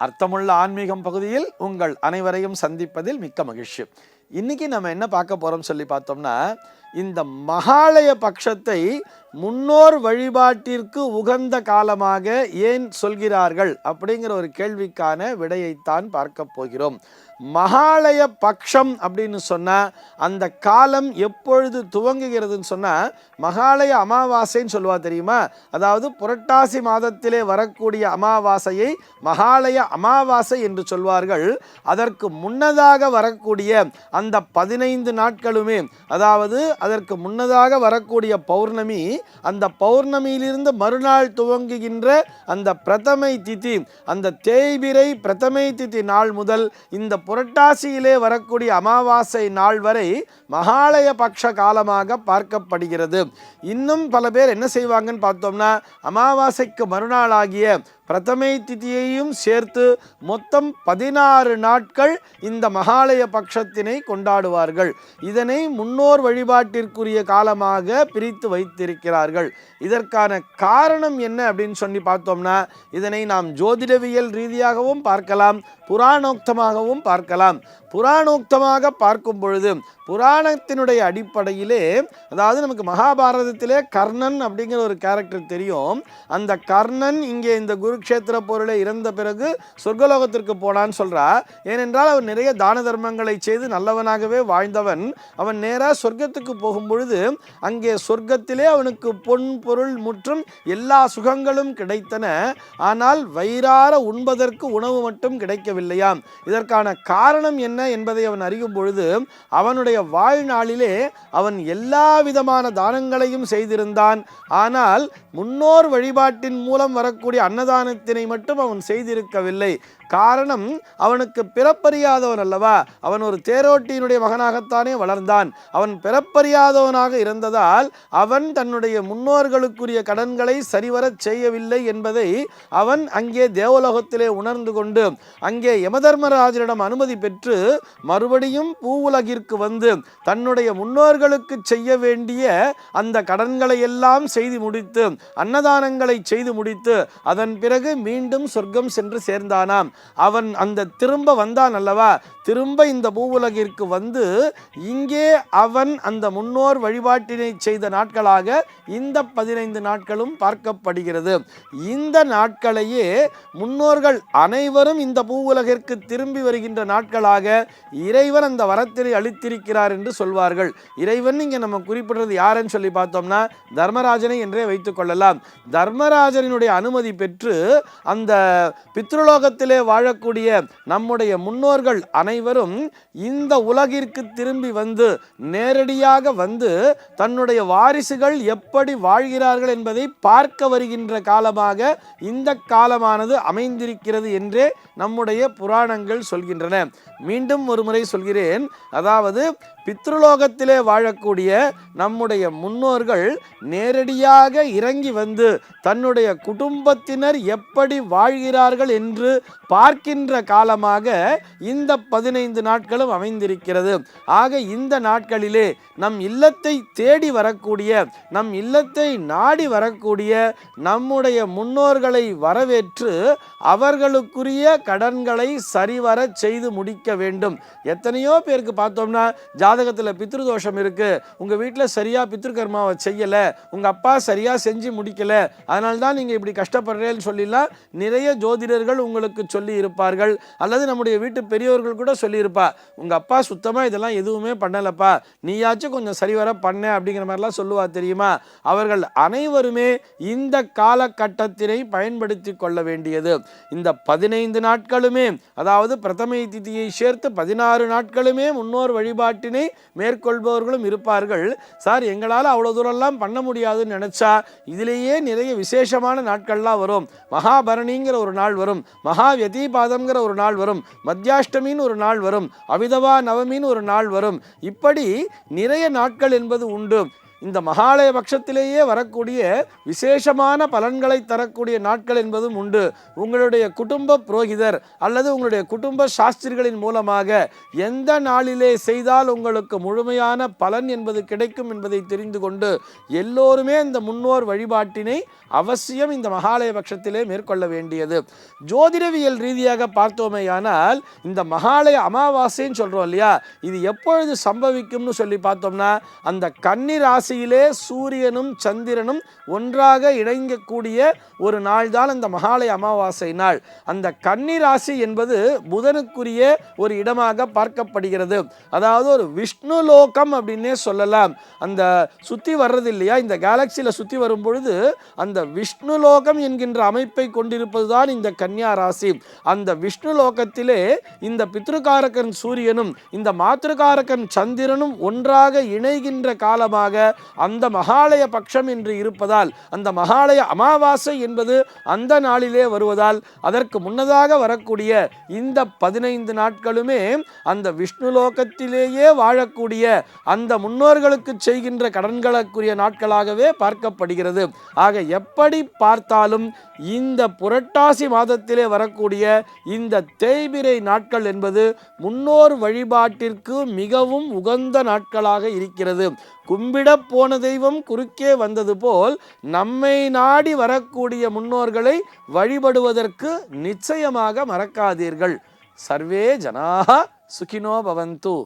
அர்த்தமுள்ள ஆன்மீகம் பகுதியில் உங்கள் அனைவரையும் சந்திப்பதில் மிக்க மகிழ்ச்சி. இன்னைக்கு நம்ம என்ன பார்க்க போறோம் சொல்லி பார்த்தோம்னா இந்த மகாலய பட்சத்தை முன்னோர் வழிபாட்டிற்கு உகந்த காலமாக ஏன் சொல்கிறார்கள் அப்படிங்கிற ஒரு கேள்விக்கான விடையைத்தான் பார்க்க போகிறோம். மகாலய பக்ஷம் அப்படின்னு சொன்னால் அந்த காலம் எப்பொழுது துவங்குகிறதுன்னு சொன்னால் மகாலய அமாவாசைன்னு சொல்லுவா தெரியுமா? அதாவது புரட்டாசி மாதத்திலே வரக்கூடிய அமாவாசையை மகாலய அமாவாசை என்று சொல்வார்கள். அதற்கு முன்னதாக வரக்கூடிய அந்த பதினைந்து நாட்களுமே அதாவது அதற்கு முன்னதாக வரக்கூடிய பௌர்ணமி அந்த பௌர்ணமியிலிருந்து மறுநாள் துவங்குகின்ற அந்த பிரதமை திதி அந்த தேய்பிரை பிரதமை திதி நாள் முதல் இந்த புரட்டாசியிலே வரக்கூடிய அமாவாசை நாள் வரை மகாலய பக்ஷ காலமாக பார்க்கப்படுகிறது. இன்னும் பல பேர் என்ன செய்வாங்கன்னு பார்த்தோம்னா அமாவாசைக்கு மறுநாளாகிய பிரதமை திதியையும் சேர்த்து மொத்தம் பதினாறு நாட்கள் இந்த மகாலய பட்சத்தினை கொண்டாடுவார்கள். இதனை முன்னோர் வழிபாட்டிற்குரிய காலமாக பிரித்து வைத்திருக்கிறார்கள். இதற்கான காரணம் என்ன அப்படின்னு சொல்லி பார்த்தோம்னா இதனை நாம் ஜோதிடவியல் ரீதியாகவும் பார்க்கலாம் புராணோக்தமாகவும் பார்க்கலாம். பார்க்கலாம். புராணோக்தமாக பார்க்கும் பொழுது புராணத்தினுடைய அடிப்படையிலே அதாவது நமக்கு மகாபாரதத்திலே கர்ணன் அப்படிங்கிற ஒரு கேரக்டர் தெரியும். அந்த கர்ணன் இங்கே இந்த குருக்ஷேத்திர பொருளை இறந்த பிறகு சொர்க்கலோகத்திற்கு போனான்னு சொல்கிறா ஏனென்றால் அவன் நிறைய தான தர்மங்களை செய்து நல்லவனாகவே வாழ்ந்தவன். அவன் நேராக சொர்க்கத்துக்கு போகும் பொழுது அங்கே சொர்க்கத்திலே அவனுக்கு பொன் பொருள் மற்றும் எல்லா சுகங்களும் கிடைத்தன. ஆனால் வயிறார உண்பதற்கு உணவு மட்டும் கிடைக்கவில்லையாம். இதற்கான காரணம் என்ன என்பதை அவன் அறியும் பொழுது அவனுடைய வாழ்நாளிலே அவன் எல்லா விதமான தானங்களையும் செய்திருந்தான். ஆனால் முன்னோர் வழிபாட்டின் மூலம் வரக்கூடிய அன்னதானத்தினை மட்டும் அவன் செய்திருக்கவில்லை. காரணம் அவனுக்கு பிறப்பறியாதவன் அல்லவா? அவன் ஒரு தேரோட்டியினுடைய மகனாகத்தானே வளர்ந்தான். அவன் பிறப்பறியாதவனாக இருந்ததால் அவன் தன்னுடைய முன்னோர்களுக்குரிய கடன்களை சரிவரச் செய்யவில்லை என்பதை அவன் அங்கே தேவலோகத்திலே உணர்ந்து கொண்டு அங்கே யமதர்மராஜரிடம் அனுமதி பெற்று மறுபடியும் பூவுலகிற்கு வந்து தன்னுடைய முன்னோர்களுக்கு செய்ய வேண்டிய அந்த கடன்களை எல்லாம் செய்து முடித்து அன்னதானங்களை செய்து முடித்து அதன் பிறகு மீண்டும் சொர்க்கம் சென்று சேர்ந்தானாம். அவன் அந்த திரும்ப வந்தான் அல்லவா? திரும்ப இந்த பூவுலகிற்கு வந்து இங்கே அவன் அந்த முன்னோர் வழிபாட்டினை செய்த நாட்களாக இந்த பதினைந்து நாட்களும் பார்க்கப்படுகிறது. இந்த நாட்களையே முன்னோர்கள் அனைவரும் இந்த பூவுலகிற்கு திரும்பி வருகின்ற நாட்களாக இறைவன் அந்த வரத்தினை அளித்திருக்கிறார் என்று சொல்வார்கள். இறைவன் இங்கே நம்ம குறிப்பிடுறது யாருன்னு சொல்லி பார்த்தோம்னா தர்மராஜனை என்றே வைத்துக் கொள்ளலாம். தர்மராஜனுடைய அனுமதி பெற்று அந்த பித்ருலோகத்திலே வாழக்கூடிய நம்முடைய முன்னோர்கள் அனை அனைவரும் இந்த உலகிற்கு திரும்பி வந்து நேரடியாக வந்து தன்னுடைய வாரிசுகள் எப்படி வாழ்கிறார்கள் என்பதை பார்க்க வருகின்ற காலமாக இந்த காலமானது அமைந்திருக்கிறது என்றே நம்முடைய புராணங்கள் சொல்கின்றன. மீண்டும் ஒரு முறை சொல்கிறேன். அதாவது பித்ருலோகத்திலே வாழக்கூடிய நம்முடைய முன்னோர்கள் நேரடியாக இறங்கி வந்து தன்னுடைய குடும்பத்தினர் எப்படி வாழ்கிறார்கள் என்று பார்க்கின்ற காலமாக இந்த பதினைந்து நாட்களும் அமைந்திருக்கிறது. ஆக இந்த நாட்களிலே நம் இல்லத்தை தேடி வரக்கூடிய நம் இல்லத்தை நாடி வரக்கூடிய நம்முடைய முன்னோர்களை வரவேற்று அவர்களுக்குரிய கடன்களை சரிவர செய்து முடிக்க வேண்டும். எத்தனையோ பேருக்கு பார்த்தோம்னா ஜாதகத்தில் பித்ருதோஷம் இருக்குது உங்கள் வீட்டில் சரியாக பித்ருகர்மாவை செய்யலை. உங்கள் அப்பா சரியாக செஞ்சு முடிக்கலை. அதனால தான் நீங்கள் இப்படி கஷ்டப்படுறேன்னு சொல்லிலாம் நிறைய ஜோதிடர்கள் உங்களுக்கு சொல்லி இருப்பார்கள். அல்லது நம்முடைய வீட்டு பெரியவர்கள் கூட சொல்லியிருப்பா உங்கள் அப்பா சுத்தமாக இதெல்லாம் எதுவுமே பண்ணலப்பா. நீயாச்சும் கொஞ்சம் சரிவர பண்ண அப்படிங்கிற மாதிரிலாம் சொல்லுவா தெரியுமா? அவர்கள் அனைவருமே இந்த காலகட்டத்தினை பயன்படுத்தி கொள்ள வேண்டியது. இந்த பதினைந்து நாட்களுமே அதாவது பிரதமை திதியை சேர்த்து பதினாறு நாட்களுமே முன்னோர் வழிபாட்டினை மேற்கொள்பவர்களும் இருப்பார்கள். சார் எங்களால் அவ்வளோ தூரம்லாம் பண்ண முடியாதுன்னு நினச்சா இதிலேயே நிறைய விசேஷமான நாட்கள்லாம் வரும். மகாபரணிங்கிற ஒரு நாள் வரும். மகா வியதீபாதம்ங்கிற ஒரு நாள் வரும். மத்தியாஷ்டமின்னு ஒரு நாள் வரும். அவிதவா நவமின்னு ஒரு நாள் வரும். இப்படி நிறைய நாட்கள் என்பது உண்டு. இந்த மகாலய பட்சத்திலேயே வரக்கூடிய விசேஷமான பலன்களை தரக்கூடிய நாட்கள் என்பதும் உண்டு. உங்களுடைய குடும்ப புரோகிதர் அல்லது உங்களுடைய குடும்ப சாஸ்திரிகளின் மூலமாக எந்த நாளிலே செய்தால் உங்களுக்கு முழுமையான பலன் என்பது கிடைக்கும் என்பதை தெரிந்து கொண்டு எல்லோருமே இந்த முன்னோர் வழிபாட்டினை அவசியம் இந்த மகாலய பட்சத்திலே மேற்கொள்ள வேண்டியது. ஜோதிடவியல் ரீதியாக பார்த்தோமேயானால் இந்த மகாலய அமாவாசைன்னு சொல்கிறோம் இல்லையா? இது எப்பொழுது சம்பவிக்கும்னு சொல்லி பார்த்தோம்னா அந்த கன்னி ராசியிலே சூரியனும் சந்திரனும் ஒன்றாக இணைங்கக்கூடிய ஒரு நாள்தான் அந்த மகாலய அமாவாசை நாள். அந்த கன்னி ராசி என்பது புதனுக்குரிய ஒரு இடமாக பார்க்கப்படுகிறது. அதாவது ஒரு விஷ்ணு லோகம் அப்படின்னே சொல்லலாம். அந்த சுற்றி வர்றது இல்லையா? இந்த கேலக்சியில் சுற்றி வரும் பொழுது அந்த விஷ்ணு லோகம் என்கின்ற அமைப்பை கொண்டிருப்பது தான் இந்த கன்னியா ராசி. அந்த விஷ்ணு லோகத்திலே இந்த பித்ருகாரகன் சூரியனும் இந்த மாத்திருக்காரகன் சந்திரனும் ஒன்றாக இணைகின்ற காலமாக அந்த மகாலய பட்சம் என்று இருப்பதால் அந்த மகாலய அமாவாசை என்பது அந்த நாளிலே வருவதால் அதற்கு முன்னதாக வரக்கூடிய இந்த பதினைந்து நாட்களுமே அந்த விஷ்ணு லோகத்திலேயே வாழக்கூடிய அந்த முன்னோர்களுக்கு செய்கின்ற கடன்களுக்குரிய நாட்களாகவே பார்க்கப்படுகிறது. ஆக எப்படி பார்த்தாலும் இந்த புரட்டாசி மாதத்திலே வரக்கூடிய இந்த தேய்பிரை நாட்கள் என்பது முன்னோர் வழிபாட்டிற்கு மிகவும் உகந்த நாட்களாக இருக்கிறது. கும்பிட போன தெய்வம் குறுக்கே வந்தது போல் நம்மை நாடி வரக்கூடிய முன்னோர்களை வழிபடுவதற்கு நிச்சயமாக மறக்காதீர்கள். சர்வே ஜனாக சுகினோ பவந்து.